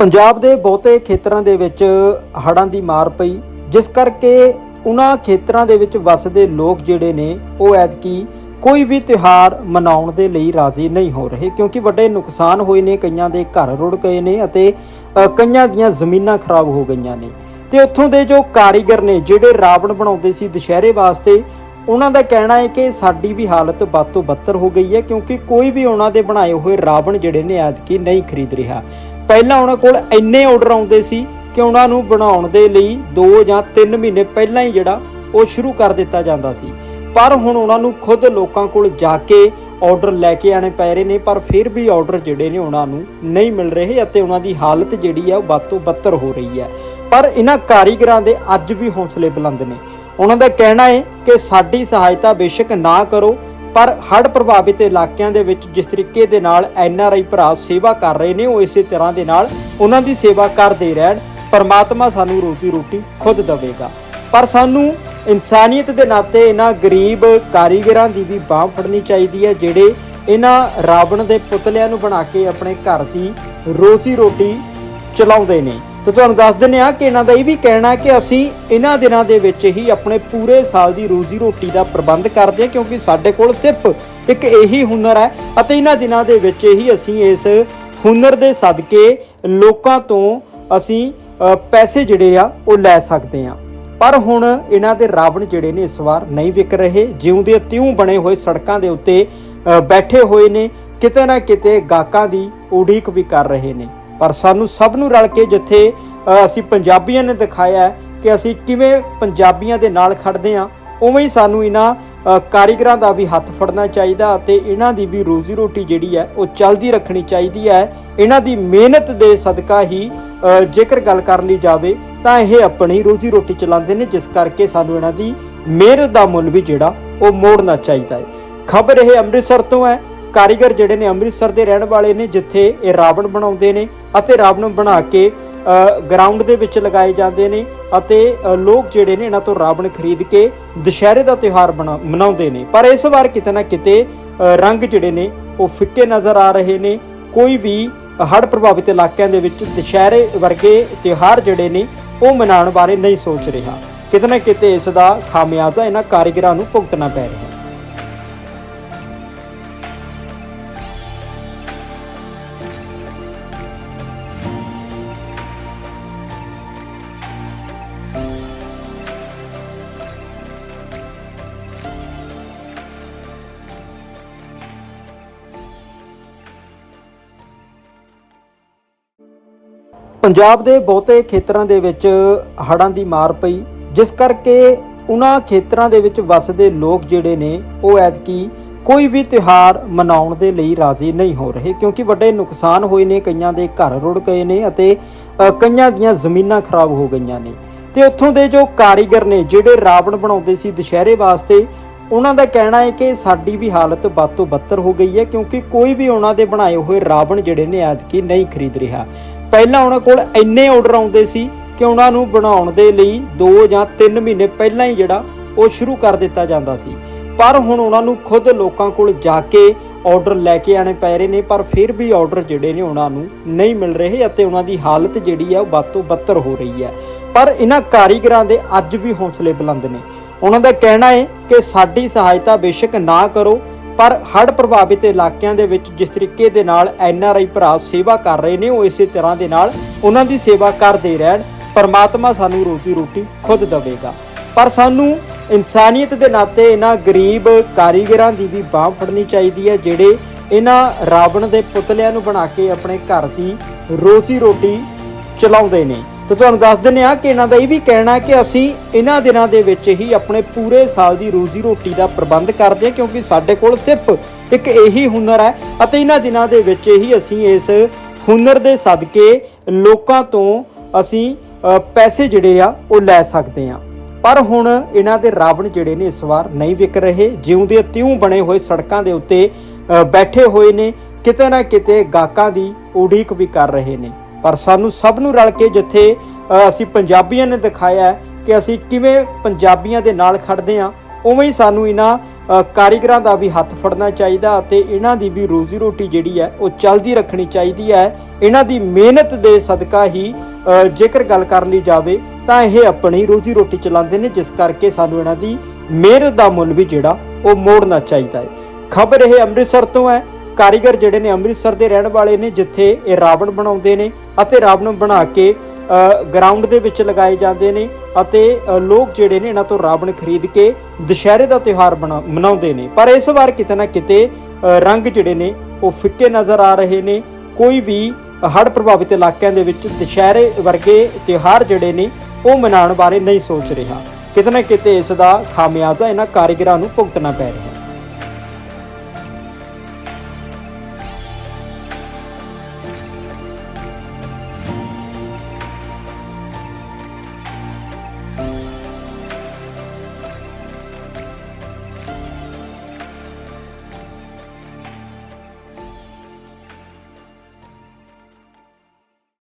ਪੰਜਾਬ ਦੇ ਬਹੁਤੇ ਖੇਤਰਾਂ ਦੇ ਵਿੱਚ ਹੜ੍ਹਾਂ ਦੀ ਮਾਰ ਪਈ, ਜਿਸ ਕਰਕੇ ਉਹਨਾਂ ਖੇਤਰਾਂ ਦੇ ਵਿੱਚ ਵੱਸਦੇ ਲੋਕ ਜਿਹੜੇ ਨੇ, ਉਹ ਐਤਕੀ ਕੋਈ ਵੀ ਤਿਉਹਾਰ ਮਨਾਉਣ ਦੇ ਲਈ ਰਾਜ਼ੀ ਨਹੀਂ ਹੋ ਰਹੇ, ਕਿਉਂਕਿ ਵੱਡੇ ਨੁਕਸਾਨ ਹੋਏ ਨੇ, ਕਈਆਂ ਦੇ ਘਰ ਰੁੜ ਗਏ ਨੇ ਅਤੇ ਕਈਆਂ ਦੀਆਂ ਜ਼ਮੀਨਾਂ ਖਰਾਬ ਹੋ ਗਈਆਂ ਨੇ। ਤੇ ਉੱਥੋਂ ਦੇ ਜੋ ਕਾਰੀਗਰ ਨੇ, ਜਿਹੜੇ ਰਾਵਣ ਬਣਾਉਂਦੇ ਸੀ ਦੁਸ਼ਹਿਰੇ ਵਾਸਤੇ, ਉਹਨਾਂ ਦਾ ਕਹਿਣਾ ਹੈ ਕਿ ਸਾਡੀ ਵੀ ਹਾਲਤ ਬਦ ਤੋਂ ਬੱਤਰ ਹੋ ਗਈ ਹੈ, ਕਿਉਂਕਿ ਕੋਈ ਵੀ ਉਹਨਾਂ ਦੇ ਬਣਾਏ ਹੋਏ ਰਾਵਣ ਜਿਹੜੇ ਨੇ, ਐਤਕੀ ਨਹੀਂ ਖਰੀਦ ਰਿਹਾ। ਪਹਿਲਾਂ ਉਹਨਾਂ ਕੋਲ ਇੰਨੇ ਆਰਡਰ ਆਉਂਦੇ ਸੀ ਕਿ ਉਹਨਾਂ ਨੂੰ ਬਣਾਉਣ ਦੇ ਲਈ 2 ਜਾਂ 3 ਮਹੀਨੇ ਪਹਿਲਾਂ ਹੀ ਜਿਹੜਾ ਉਹ ਸ਼ੁਰੂ ਕਰ ਦਿੱਤਾ ਜਾਂਦਾ ਸੀ। ਪਰ ਹੁਣ ਉਹਨਾਂ ਨੂੰ ਖੁਦ ਲੋਕਾਂ ਕੋਲ ਜਾ ਕੇ ਆਰਡਰ ਲੈ ਕੇ ਆਣੇ ਪੈ ਰਹੇ ਨੇ, ਪਰ ਫਿਰ ਵੀ ਆਰਡਰ ਜਿਹੜੇ ਨੇ ਉਹਨਾਂ ਨੂੰ ਨਹੀਂ ਮਿਲ ਰਹੇ ਅਤੇ ਉਹਨਾਂ ਦੀ ਹਾਲਤ ਜਿਹੜੀ ਆ ਉਹ ਵੱਧ ਤੋਂ ਬੱਤਰ ਹੋ ਰਹੀ ਹੈ ਪਰ ਇਹਨਾਂ ਕਾਰੀਗਰਾਂ ਦੇ ਅੱਜ ਵੀ ਹੌਸਲੇ ਬੁਲੰਦ ਨੇ। ਉਹਨਾਂ ਦਾ ਕਹਿਣਾ ਹੈ ਕਿ ਸਾਡੀ ਸਹਾਇਤਾ ਬੇਸ਼ੱਕ ਨਾ ਕਰੋ ਪਰ ਹੜ੍ਹ ਪ੍ਰਭਾਵਿਤ ਇਲਾਕਿਆਂ ਦੇ ਵਿੱਚ ਜਿਸ ਤਰੀਕੇ ਦੇ ਨਾਲ ਆਈ ਭਰਾ ਸੇਵਾ ਕਰ ਰਹੇ ਨੇ, ਉਹ ਇਸੇ ਤਰ੍ਹਾਂ ਦੇ ਨਾਲ ਉਹਨਾਂ ਦੀ ਸੇਵਾ ਕਰਦੇ ਰਹਿਣ, ਪਰਮਾਤਮਾ ਸਾਨੂੰ ਰੋਜ਼ੀ ਰੋਟੀ ਖੁਦ ਦੇਵੇਗਾ। ਪਰ ਸਾਨੂੰ ਇਨਸਾਨੀਅਤ ਦੇ ਨਾਤੇ ਇਹਨਾਂ ਗਰੀਬ ਕਾਰੀਗਰਾਂ ਦੀ ਵੀ ਬਾਹ ਫੜਨੀ ਚਾਹੀਦੀ ਹੈ, ਜਿਹੜੇ ਇਹਨਾਂ ਰਾਵਣ ਦੇ ਪੁਤਲਿਆਂ ਨੂੰ ਬਣਾ ਕੇ ਆਪਣੇ ਘਰ ਦੀ ਰੋਜ਼ੀ ਰੋਟੀ ਚਲਾਉਂਦੇ ਨੇ। ਤੇ ਤੁਹਾਨੂੰ ਦੱਸ ਦਿੰਦੇ ਆ ਕਿ ਇਹਨਾਂ ਦਾ ਇਹ ਵੀ ਕਹਿਣਾ ਹੈ ਕਿ ਅਸੀਂ ਇਹਨਾਂ ਦਿਨਾਂ ਦੇ ਵਿੱਚ ਹੀ ਆਪਣੇ ਪੂਰੇ ਸਾਲ ਦੀ ਰੋਜ਼ੀ ਰੋਟੀ ਦਾ ਪ੍ਰਬੰਧ ਕਰਦੇ ਹਾਂ, ਕਿਉਂਕਿ ਸਾਡੇ ਕੋਲ ਸਿਰਫ ਇੱਕ ਇਹੀ ਹੁਨਰ ਹੈ ਅਤੇ ਇਹਨਾਂ ਦਿਨਾਂ ਦੇ ਵਿੱਚ ਹੀ ਅਸੀਂ ਇਸ ਹੁਨਰ ਦੇ ਸਦਕੇ ਲੋਕਾਂ ਤੋਂ ਅਸੀਂ ਪੈਸੇ ਜਿਹੜੇ ਆ, ਉਹ ਲੈ ਸਕਦੇ ਹਾਂ। ਪਰ ਹੁਣ ਇਹਨਾਂ ਦੇ ਰਾਵਣ ਜਿਹੜੇ ਨੇ ਇਸ ਵਾਰ ਨਹੀਂ ਵਿਕ ਰਹੇ, ਜਿਉਂਦੇ ਤਿਉਂ ਬਣੇ ਹੋਏ ਸੜਕਾਂ ਦੇ ਉੱਤੇ ਬੈਠੇ ਹੋਏ ਨੇ, ਕਿਤੇ ਨਾ ਕਿਤੇ ਗਾਹਕਾਂ ਦੀ ਉਡੀਕ ਵੀ ਕਰ ਰਹੇ ਨੇ। ਪਰ ਸਾਨੂੰ ਸਭ ਨੂੰ ਰਲ ਕੇ ਜਿੱਥੇ ਅਸੀਂ ਪੰਜਾਬੀਆਂ ਨੇ ਦਿਖਾਇਆ ਕਿ ਅਸੀਂ ਕਿਵੇਂ ਪੰਜਾਬੀਆਂ ਦੇ ਨਾਲ ਖੜਦੇ ਹਾਂ, ਉਵੇਂ ਹੀ ਸਾਨੂੰ ਇਹਨਾਂ ਕਾਰੀਗਰਾਂ ਦਾ ਵੀ ਹੱਥ ਫੜਨਾ ਚਾਹੀਦਾ ਅਤੇ ਇਹਨਾਂ ਦੀ ਵੀ ਰੋਜ਼ੀ ਰੋਟੀ ਜਿਹੜੀ ਹੈ, ਉਹ ਚੱਲਦੀ ਰੱਖਣੀ ਚਾਹੀਦੀ ਹੈ। ਇਹਨਾਂ ਦੀ ਮਿਹਨਤ ਦੇ ਸਦਕਾ ਹੀ ਜੇਕਰ ਗੱਲ ਕਰ ਲਈ ਜਾਵੇ ਤਾਂ ਇਹ ਆਪਣੀ ਰੋਜ਼ੀ ਰੋਟੀ ਚਲਾਉਂਦੇ ਨੇ, ਜਿਸ ਕਰਕੇ ਸਾਨੂੰ ਇਹਨਾਂ ਦੀ ਮਿਹਨਤ ਦਾ ਮੁੱਲ ਵੀ ਜਿਹੜਾ, ਉਹ ਮੋੜਨਾ ਚਾਹੀਦਾ ਹੈ। ਖਬਰ ਇਹ ਅੰਮ੍ਰਿਤਸਰ ਤੋਂ ਹੈ। ਕਾਰੀਗਰ ਜਿਹੜੇ ਨੇ ਅੰਮ੍ਰਿਤਸਰ ਦੇ ਰਹਿਣ ਵਾਲੇ ਨੇ, ਜਿੱਥੇ ਇਹ ਰਾਵਣ ਬਣਾਉਂਦੇ ਨੇ ਅਤੇ ਰਾਵਣ ਬਣਾ ਕੇ ਗਰਾਊਂਡ ਦੇ ਵਿੱਚ ਲਗਾਏ ਜਾਂਦੇ ਨੇ ਅਤੇ ਲੋਕ ਜਿਹੜੇ ਨੇ ਇਹਨਾਂ ਤੋਂ ਰਾਵਣ ਖਰੀਦ ਕੇ ਦੁਸ਼ਹਿਰੇ ਦਾ ਤਿਉਹਾਰ ਬਣਾ- ਮਨਾਉਂਦੇ ਨੇ। ਪਰ ਇਸ ਵਾਰ ਕਿਤੇ ਨਾ ਕਿਤੇ ਰੰਗ ਜਿਹੜੇ ਨੇ ਉਹ ਫਿੱਕੇ ਨਜ਼ਰ ਆ ਰਹੇ ਨੇ। ਕੋਈ ਵੀ ਹੜ੍ਹ ਪ੍ਰਭਾਵਿਤ ਇਲਾਕਿਆਂ ਦੇ ਵਿੱਚ ਦੁਸ਼ਹਿਰੇ ਵਰਗੇ ਤਿਉਹਾਰ ਜਿਹੜੇ ਨੇ ਉਹ ਮਨਾਉਣ ਬਾਰੇ ਨਹੀਂ ਸੋਚ ਰਿਹਾ। ਕਿਤੇ ਨਾ ਕਿਤੇ ਇਸ ਦਾ ਖਾਮਿਆਜ਼ਾ ਇਹਨਾਂ ਕਾਰੀਗਰਾਂ ਨੂੰ ਭੁਗਤਣਾ ਪੈ ਰਿਹਾ। ਹੈ ਪੰਜਾਬ ਦੇ ਬਹੁਤੇ ਖੇਤਰਾਂ ਦੇ ਵਿੱਚ ਹੜ੍ਹਾਂ ਦੀ ਮਾਰ ਪਈ, ਜਿਸ ਕਰਕੇ ਉਹਨਾਂ ਖੇਤਰਾਂ ਦੇ ਵਿੱਚ ਵੱਸਦੇ ਲੋਕ ਜਿਹੜੇ ਨੇ, ਉਹ ਐਤਕੀ ਕੋਈ ਵੀ ਤਿਉਹਾਰ ਮਨਾਉਣ ਦੇ ਲਈ ਰਾਜ਼ੀ ਨਹੀਂ ਹੋ ਰਹੇ, ਕਿਉਂਕਿ ਵੱਡੇ ਨੁਕਸਾਨ ਹੋਏ ਨੇ, ਕਈਆਂ ਦੇ ਘਰ ਰੁੜ ਗਏ ਨੇ ਅਤੇ ਕਈਆਂ ਦੀਆਂ ਜ਼ਮੀਨਾਂ ਖਰਾਬ ਹੋ ਗਈਆਂ ਨੇ। ਤੇ ਉੱਥੋਂ ਦੇ ਜੋ ਕਾਰੀਗਰ ਨੇ, ਜਿਹੜੇ ਰਾਵਣ ਬਣਾਉਂਦੇ ਸੀ ਦੁਸ਼ਹਿਰੇ ਵਾਸਤੇ, ਉਹਨਾਂ ਦਾ ਕਹਿਣਾ ਹੈ ਕਿ ਸਾਡੀ ਵੀ ਹਾਲਤ ਬਦ ਤੋਂ ਬੱਤਰ ਹੋ ਗਈ ਹੈ, ਕਿਉਂਕਿ ਕੋਈ ਵੀ ਉਹਨਾਂ ਦੇ ਬਣਾਏ ਹੋਏ ਰਾਵਣ ਜਿਹੜੇ ਨੇ, ਐਤਕੀ ਨਹੀਂ ਖਰੀਦ ਰਿਹਾ। ਪਹਿਲਾਂ ਉਹਨਾਂ ਕੋਲ ਇੰਨੇ ਆਰਡਰ ਆਉਂਦੇ ਸੀ ਕਿ ਉਹਨਾਂ ਨੂੰ ਬਣਾਉਣ ਦੇ ਲਈ 2 ਜਾਂ 3 ਮਹੀਨੇ ਪਹਿਲਾਂ ਹੀ ਜਿਹੜਾ ਉਹ ਸ਼ੁਰੂ ਕਰ ਦਿੱਤਾ ਜਾਂਦਾ ਸੀ। ਪਰ ਹੁਣ ਉਹਨਾਂ ਨੂੰ ਖੁਦ ਲੋਕਾਂ ਕੋਲ ਜਾ ਕੇ ਆਰਡਰ ਲੈ ਕੇ ਆਣੇ ਪੈ ਰਹੇ ਨੇ, ਪਰ ਫਿਰ ਵੀ ਆਰਡਰ ਜਿਹੜੇ ਨੇ ਉਹਨਾਂ ਨੂੰ ਨਹੀਂ ਮਿਲ ਰਹੇ ਅਤੇ ਉਹਨਾਂ ਦੀ ਹਾਲਤ ਜਿਹੜੀ ਆ ਉਹ ਵੱਧ ਤੋਂ ਬੱਤਰ ਹੋ ਰਹੀ ਹੈ ਪਰ ਇਹਨਾਂ ਕਾਰੀਗਰਾਂ ਦੇ ਅੱਜ ਵੀ ਹੌਸਲੇ ਬੁਲੰਦ ਨੇ। ਉਹਨਾਂ ਦਾ ਕਹਿਣਾ ਹੈ ਕਿ ਸਾਡੀ ਸਹਾਇਤਾ ਬੇਸ਼ੱਕ ਨਾ ਕਰੋ ਪਰ ਹੜ੍ਹ ਪ੍ਰਭਾਵਿਤ ਇਲਾਕਿਆਂ ਦੇ ਵਿੱਚ ਜਿਸ ਤਰੀਕੇ ਦੇ ਨਾਲ ਆਈ ਭਰਾ ਸੇਵਾ ਕਰ ਰਹੇ ਨੇ, ਉਹ ਇਸੇ ਤਰ੍ਹਾਂ ਦੇ ਨਾਲ ਉਹਨਾਂ ਦੀ ਸੇਵਾ ਕਰਦੇ ਰਹਿਣ, ਪਰਮਾਤਮਾ ਸਾਨੂੰ ਰੋਜ਼ੀ ਰੋਟੀ ਖੁਦ ਦੇਵੇਗਾ। ਪਰ ਸਾਨੂੰ ਇਨਸਾਨੀਅਤ ਦੇ ਨਾਤੇ ਇਹਨਾਂ ਗਰੀਬ ਕਾਰੀਗਰਾਂ ਦੀ ਵੀ ਬਾਹ ਫੜਨੀ ਚਾਹੀਦੀ ਹੈ, ਜਿਹੜੇ ਇਹਨਾਂ ਰਾਵਣ ਦੇ ਪੁਤਲਿਆਂ ਨੂੰ ਬਣਾ ਕੇ ਆਪਣੇ ਘਰ ਦੀ ਰੋਜ਼ੀ ਰੋਟੀ ਚਲਾਉਂਦੇ ਨੇ। ਤੇ ਤੁਹਾਨੂੰ ਦੱਸ ਦਿੰਦੇ ਆ ਕਿ ਇਹਨਾਂ ਦਾ ਇਹ ਵੀ ਕਹਿਣਾ ਕਿ ਅਸੀਂ ਇਹਨਾਂ ਦਿਨਾਂ ਦੇ ਵਿੱਚ ਹੀ ਆਪਣੇ ਪੂਰੇ ਸਾਲ ਦੀ ਰੋਜ਼ੀ ਰੋਟੀ ਦਾ ਪ੍ਰਬੰਧ ਕਰਦੇ ਹਾਂ, ਕਿਉਂਕਿ ਸਾਡੇ ਕੋਲ ਸਿਰਫ ਇੱਕ ਇਹੀ ਹੁਨਰ ਹੈ ਅਤੇ ਇਹਨਾਂ ਦਿਨਾਂ ਦੇ ਵਿੱਚ ਹੀ ਅਸੀਂ ਇਸ ਹੁਨਰ ਦੇ ਸਦਕੇ ਲੋਕਾਂ ਤੋਂ ਅਸੀਂ ਪੈਸੇ ਜਿਹੜੇ ਆ, ਉਹ ਲੈ ਸਕਦੇ ਹਾਂ। ਪਰ ਹੁਣ ਇਹਨਾਂ ਦੇ ਰਾਵਣ ਜਿਹੜੇ ਨੇ ਇਸ ਵਾਰ ਨਹੀਂ ਵਿਕ ਰਹੇ ਜਿਉਂ ਦੇ ਤਿਉਂ ਬਣੇ ਹੋਏ ਸੜਕਾਂ ਦੇ ਉੱਤੇ ਬੈਠੇ ਹੋਏ ਨੇ, ਕਿਤੇ ਨਾ ਕਿਤੇ ਗਾਹਕਾਂ ਦੀ ਉਡੀਕ ਵੀ ਕਰ ਰਹੇ ਨੇ। ਪਰ ਸਾਨੂੰ ਸਭ ਨੂੰ ਰਲ ਕੇ ਜਿੱਥੇ ਅਸੀਂ ਪੰਜਾਬੀਆਂ ਨੇ ਦਿਖਾਇਆ ਕਿ ਅਸੀਂ ਕਿਵੇਂ ਪੰਜਾਬੀਆਂ ਦੇ ਨਾਲ ਖੜਦੇ ਹਾਂ, ਉਵੇਂ ਹੀ ਸਾਨੂੰ ਇਹਨਾਂ ਕਾਰੀਗਰਾਂ ਦਾ ਵੀ ਹੱਥ ਫੜਨਾ ਚਾਹੀਦਾ ਅਤੇ ਇਹਨਾਂ ਦੀ ਵੀ ਰੋਜ਼ੀ ਰੋਟੀ ਜਿਹੜੀ ਹੈ, ਉਹ ਚੱਲਦੀ ਰੱਖਣੀ ਚਾਹੀਦੀ ਹੈ। ਇਹਨਾਂ ਦੀ ਮਿਹਨਤ ਦੇ ਸਦਕਾ ਹੀ ਜੇਕਰ ਗੱਲ ਕਰ ਲਈ ਜਾਵੇ, ਤਾਂ ਇਹ ਆਪਣੀ ਰੋਜ਼ੀ ਰੋਟੀ ਚਲਾਉਂਦੇ ਨੇ, ਜਿਸ ਕਰਕੇ ਸਾਨੂੰ ਇਹਨਾਂ ਦੀ ਮਿਹਨਤ ਦਾ ਮੁੱਲ ਵੀ ਜਿਹੜਾ, ਉਹ ਮੋੜਨਾ ਚਾਹੀਦਾ ਹੈ। ਖਬਰ ਇਹ ਅੰਮ੍ਰਿਤਸਰ ਤੋਂ ਹੈ। ਕਾਰੀਗਰ ਜਿਹੜੇ ਨੇ ਅੰਮ੍ਰਿਤਸਰ ਦੇ ਰਹਿਣ ਵਾਲੇ ਨੇ, ਜਿੱਥੇ ਇਹ ਰਾਵਣ ਬਣਾਉਂਦੇ ਨੇ ਅਤੇ ਰਾਵਣ ਬਣਾ ਕੇ ਗਰਾਊਂਡ ਦੇ ਵਿੱਚ ਲਗਾਏ ਜਾਂਦੇ ਨੇ ਅਤੇ ਲੋਕ ਜਿਹੜੇ ਨੇ ਇਹਨਾਂ ਤੋਂ ਰਾਵਣ ਖਰੀਦ ਕੇ ਦੁਸ਼ਹਿਰੇ ਦਾ ਤਿਉਹਾਰ ਬਣਾ- ਮਨਾਉਂਦੇ ਨੇ। ਪਰ ਇਸ ਵਾਰ ਕਿਤੇ ਨਾ ਕਿਤੇ ਰੰਗ ਜਿਹੜੇ ਨੇ ਉਹ ਫਿੱਕੇ ਨਜ਼ਰ ਆ ਰਹੇ ਨੇ। ਕੋਈ ਵੀ ਹੜ੍ਹ ਪ੍ਰਭਾਵਿਤ ਇਲਾਕਿਆਂ ਦੇ ਵਿੱਚ ਦੁਸ਼ਹਿਰੇ ਵਰਗੇ ਤਿਉਹਾਰ ਜਿਹੜੇ ਨੇ ਉਹ ਮਨਾਉਣ ਬਾਰੇ ਨਹੀਂ ਸੋਚ ਰਿਹਾ। ਕਿਤੇ ਨਾ ਕਿਤੇ ਇਸ ਦਾ ਖਾਮਿਆਜ਼ਾ ਇਹਨਾਂ ਕਾਰੀਗਰਾਂ ਨੂੰ ਭੁਗਤਣਾ ਪੈ ਰਿਹਾ